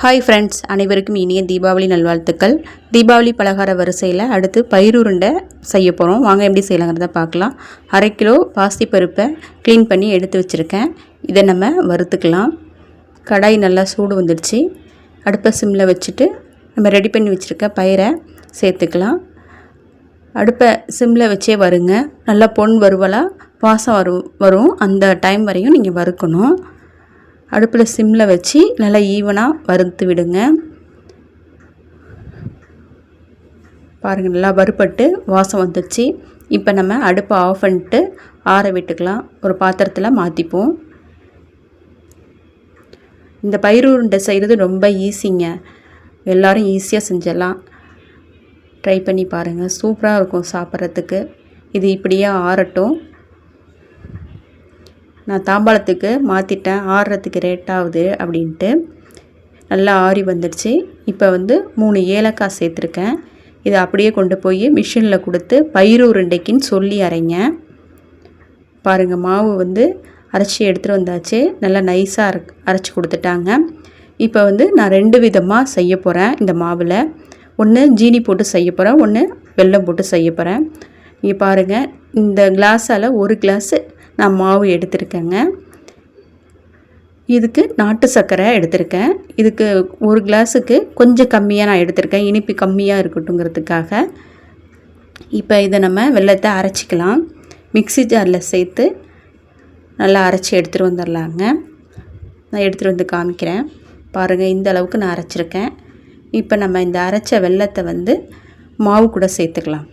Hi friends அனைவருக்கும் இனிய தீபாவளி நல்வாழ்த்துக்கள். தீபாவளி பலகார வரிசையில் அடுத்து பயிருருண்டை செய்ய போகிறோம் வாங்க எப்படி செய்யலாங்கிறத பார்க்கலாம். அரை கிலோ பாசி பருப்பை க்ளீன் பண்ணி எடுத்து வச்சுருக்கேன். இதை நம்ம வறுத்துக்கலாம். கடாய் நல்லா சூடு வந்துடுச்சு. அடுப்பை சிம்மில் வச்சுட்டு நம்ம ரெடி பண்ணி வச்சுருக்க பயிரை சேர்த்துக்கலாம். அடுப்பை சிம்மில் வச்சே வருங்க. நல்லா பொன் வறுவலாக வாசம் வரும் வரும். அந்த டைம் வரையும் நீங்கள் வறுக்கணும். அடுப்பில் சிம்மில் வச்சு நல்லா ஈவனாக வறுத்து விடுங்க. பாருங்கள் நல்லா வறுப்பட்டு வாசம் வந்துச்சு. இப்போ நம்ம அடுப்பை ஆஃப் பண்ணிட்டு ஆற விட்டுக்கலாம். ஒரு பாத்திரத்தில் மாற்றிப்போம் இந்த பயிர் உருண்டை செய்கிறது ரொம்ப ஈஸிங்க. எல்லோரும் ஈஸியாக செஞ்சிடலாம் ட்ரை பண்ணி பாருங்கள் சூப்பராக இருக்கும் சாப்பிட்றதுக்கு. இது இப்படியே ஆறட்டும். நான் தாம்பாளத்துக்கு மாற்றிட்டேன் ஆறுறதுக்கு ரேட் ஆகுது அப்படின்ட்டு. நல்லா ஆறி வந்துடுச்சு. இப்போ வந்து மூணு ஏலக்காய் சேர்த்துருக்கேன். இதை அப்படியே கொண்டு போய் மிஷினில் கொடுத்து பயிறு உருண்டைக்குன்னு சொல்லி அரைங்க. பாருங்கள் மாவு வந்து அரைச்சி எடுத்துகிட்டு வந்தாச்சு. நல்லா நைஸாக அரை அரைச்சி கொடுத்துட்டாங்க. இப்போ வந்து நான் ரெண்டு விதமாக செய்ய போகிறேன் இந்த மாவில். ஒன்று ஜீனி போட்டு செய்ய போகிறேன் ஒன்று வெல்லம் போட்டு செய்ய போகிறேன் இங்கே பாருங்கள் இந்த கிளாஸால் ஒரு கிளாஸு நான் மாவு எடுத்திருக்கேங்க. இதுக்கு நாட்டு சர்க்கரை எடுத்திருக்கேன். இதுக்கு ஒரு கிளாஸுக்கு கொஞ்சம் கம்மியாக நான் எடுத்திருக்கேன். இனிப்பு கம்மியாக இருக்கட்டுங்கிறதுக்காக இப்போ இதை நம்ம வெள்ளத்தை அரைச்சிக்கலாம். மிக்சி ஜாரில் சேர்த்து நல்லா அரைச்சி எடுத்துகிட்டு வந்துடலாங்க நான் எடுத்துகிட்டு வந்து காமிக்கிறேன். பாருங்கள் இந்த அளவுக்கு நான் அரைச்சிருக்கேன். இப்போ நம்ம இந்த அரைச்ச வெள்ளத்தை வந்து மாவு கூட சேர்த்துக்கலாம்.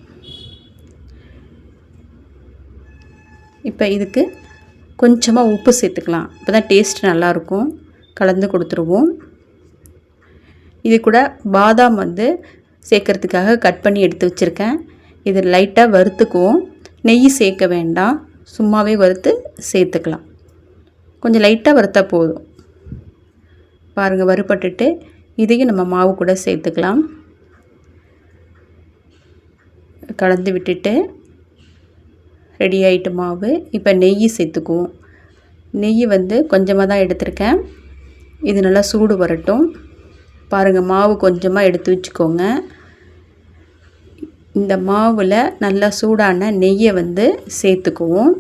இப்போ இதுக்கு கொஞ்சமாக உப்பு சேர்த்துக்கலாம். இப்போ தான் டேஸ்ட் நல்லாயிருக்கும். கலந்து கொடுத்துருவோம். இது கூட பாதாம் வந்து சேர்க்கறதுக்காக கட் பண்ணி எடுத்து வச்சுருக்கேன். இது லைட்டாக வறுத்துக்குவோம். நெய் சேர்க்க வேண்டாம். சும்மாவே வறுத்து சேர்த்துக்கலாம். கொஞ்சம் லைட்டாக வறுத்தா போதும். பாருங்கள் வறுப்பட்டுட்டு இதையும் நம்ம மாவு கூட சேர்த்துக்கலாம். கலந்து விட்டுட்டு ரெடி ஆகிட்டு மாவு. இப்போ நெய் சேர்த்துக்குவோம். நெய் வந்து கொஞ்சமாக தான் எடுத்திருக்கேன். இது நல்லா சூடு வரட்டும். பாருங்கள் மாவு கொஞ்சமாக எடுத்து வச்சுக்கோங்க. இந்த மாவில் நல்லா சூடான நெய்யை வந்து சேர்த்துக்குவோம்.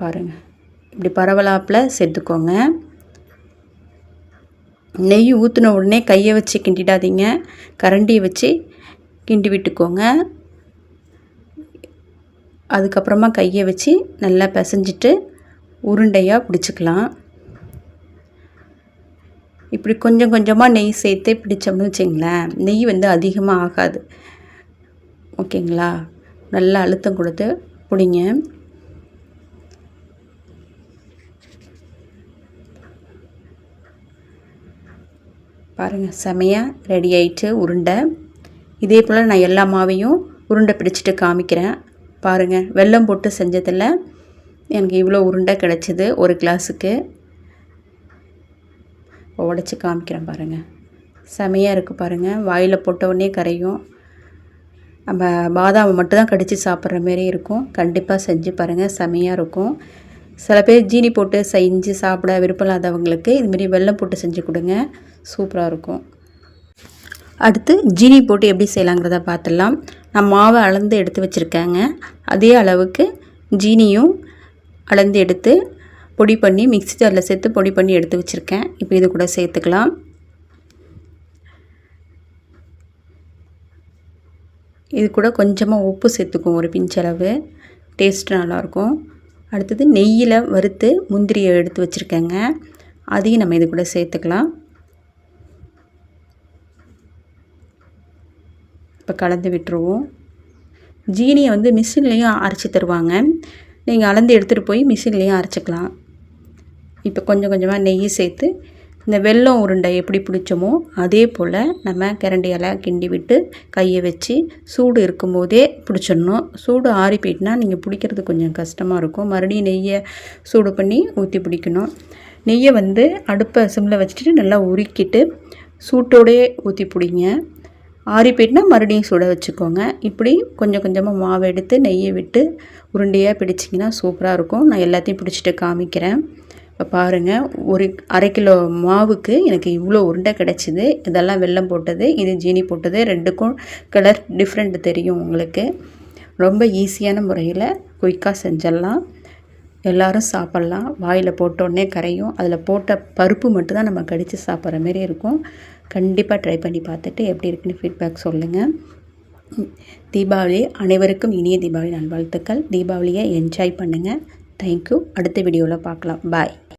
பாருங்கள் இப்படி பரவலாப்பில் சேர்த்துக்கோங்க. நெய் ஊற்றின உடனே கையை வச்சு கிண்டிடாதீங்க. கரண்டியை வச்சு கிண்டி விட்டுக்கோங்க. அதுக்கப்புறமா கையை வச்சு நல்லா பிசைஞ்சிட்டு உருண்டையாக பிடிச்சிக்கலாம். இப்படி கொஞ்சம் கொஞ்சமாக நெய் சேர்த்தே பிடிச்சோம்னு வச்சிங்களேன் நெய் வந்து அதிகமாக ஆகாது. ஓகேங்களா? நல்லா அழுத்தம் கொடுத்து பிடிங்க. பாருங்கள் செமையாக ரெடி ஆயிட்டு உருண்டை. இதே போல் நான் எல்லா மாவையும் உருண்டை பிடிச்சிட்டு காமிக்கிறேன். பாருங்கள் வெல்லம் போட்டு செஞ்சதில் எனக்கு இவ்வளோ உருண்டை கிடச்சிது ஒரு கிளாஸுக்கு. உடச்சி காமிக்கிறேன் பாருங்கள் செமையாக இருக்குது பாருங்கள் வாயில் போட்டவுடனே கரையும். நம்ம பாதாமை மட்டும் தான் கடித்து சாப்பிட்ற மாரி இருக்கும். கண்டிப்பாக செஞ்சு பாருங்கள் செமையாக இருக்கும். சில பேர் ஜீனி போட்டு செஞ்சு சாப்பிட விருப்பம் இல்லாதவங்களுக்கு இதுமாரி வெல்லம் போட்டு செஞ்சு கொடுங்க. சூப்பராக இருக்கும். அடுத்து ஜீனி போட்டு எப்படி செய்யலாங்கிறத பார்த்துடலாம். நான் மாவை அளந்து எடுத்து வச்சுருக்கேங்க. அதே அளவுக்கு ஜீனியும் அளந்து எடுத்து பொடி பண்ணி மிக்ஸி ஜாரில் சேர்த்து பொடி பண்ணி எடுத்து வச்சுருக்கேன். இப்போ இது கூட சேர்த்துக்கலாம். இது கூட கொஞ்சமாக உப்பு சேர்த்துக்கும் ஒரு பிஞ்சளவு டேஸ்ட் நல்லாயிருக்கும். அடுத்தது நெய்யில் வறுத்து முந்திரியை எடுத்து வச்சுருக்கேங்க. அதையும் நம்ம இது கூட சேர்த்துக்கலாம். இப்போ கலந்து விட்டுருவோம். ஜீனியை வந்து மிஷின்லேயும் அரைச்சி தருவாங்க. நீங்கள் அளந்து எடுத்துகிட்டு போய் மிஷின்லேயும் அரைச்சிக்கலாம். இப்போ கொஞ்சம் கொஞ்சமாக நெய் சேர்த்து இந்த வெள்ளம் உருண்டை எப்படி பிடிச்சோமோ அதே போல் நம்ம கிரண்டியால் கிண்டி விட்டு கையை வச்சு சூடு இருக்கும்போதே பிடிச்சிடணும் சூடு ஆறி போயிட்டுனா நீங்கள் பிடிக்கிறது கொஞ்சம் கஷ்டமாக இருக்கும். மறுபடியும் நெய்யை சூடு பண்ணி ஊற்றி பிடிக்கணும் நெய்யை வந்து அடுப்பை சிம்மில் வச்சுட்டு நல்லா உருக்கிட்டு சூட்டோடே ஊற்றி பிடிங்க ஆறி போயிட்டுனா மறுபடியும் சுட வச்சுக்கோங்க. இப்படி கொஞ்சம் கொஞ்சமாக மாவு எடுத்து நெய்யை விட்டு உருண்டையாக பிடிச்சிங்கன்னா சூப்பராக இருக்கும். நான் எல்லாத்தையும் பிடிச்சிட்டு காமிக்கிறேன். இப்போ பாருங்கள் ஒரு அரை கிலோ மாவுக்கு எனக்கு இவ்வளோ உருண்டை கிடச்சிது. இதெல்லாம் வெல்லம் போட்டது இது ஜீனி போட்டது ரெண்டுக்கும் கலர் டிஃப்ரெண்ட் தெரியும் உங்களுக்கு. ரொம்ப ஈஸியான முறையில் குயிக்காக செஞ்சிடலாம். எல்லோரும் சாப்பிட்லாம். வாயில் போட்டோடனே கரையும். அதில் போட்ட பருப்பு மட்டும்தான் நம்ம கடித்து சாப்பிட்ற மாரி இருக்கும். கண்டிப்பாக ட்ரை பண்ணி பார்த்துட்டு எப்படி இருக்குன்னு ஃபீட்பேக் சொல்லுங்கள் தீபாவளி அனைவருக்கும் இனிய தீபாவளி நல்வாழ்த்துக்கள். தீபாவளியை என்ஜாய் பண்ணுங்கள் தேங்க்யூ அடுத்த வீடியோவில் பார்க்கலாம். பாய்